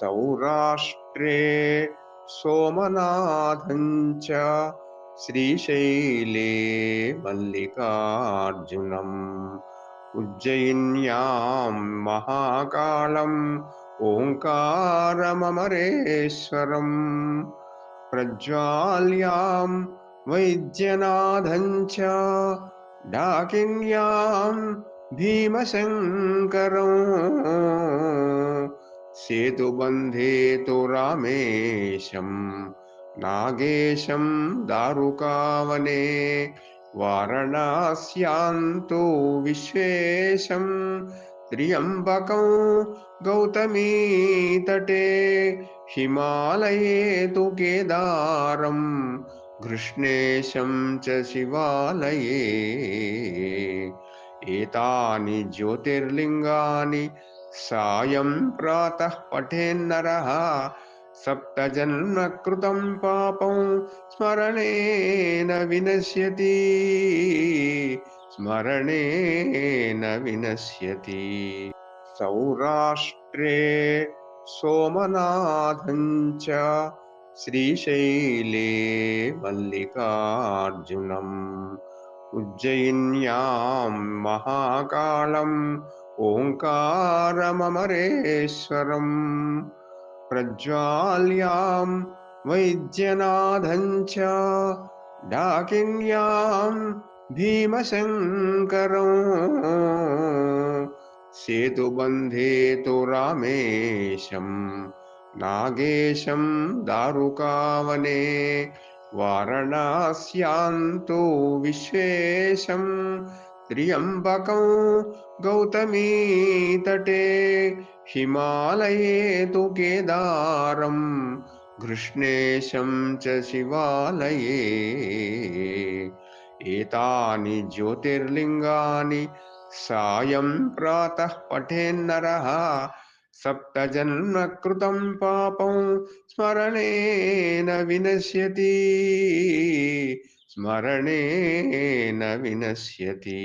सौराष्ट्रे सोमनाथं च श्रीशैले मल्लिकार्जुनम् उज्जयिन्यां महाकालम् ओङ्कारममरेश्वरम्। प्रज्वाल्यां वैद्यनाथं च डाकिन्यां भीमशङ्करम्। सेतुबन्धे तु रामेशं नागेशं दारुकावने वारणास्यान्तो विश्वेशं त्र्यम्बकं गौतमीतटे हिमालये तु केदारं कृष्णेशं च शिवालये। एतानि ज्योतिर्लिङ्गानि सायं प्रातः पठेन्नरः। सप्तजन्मकृतं पापं स्मरणेन विनश्यति। स्मरणेन विनश्यति। सौराष्ट्रे सोमनाथं च श्रीशैले मल्लिकार्जुनम्। उज्जयिन्यां महाकालम् ओङ्कारममरेश्वरम् प्रज्वाल्यां वैद्यनाथं च डाकिन्यां भीमशङ्करम् सेतुबन्धे तु रामेशं नागेशं दारुकावने वारणास्यान्तो विश्वेशं त्र्यम्बकं गौतमीतटे हिमालये तु केदारं कृष्णेशं च शिवालये। एतानि ज्योतिर्लिङ्गानि सायं प्रातः पठेन्नरः, सप्तजन्मकृतं पापं स्मरणेन विनश्यति। स्मरणेन विनश्यति।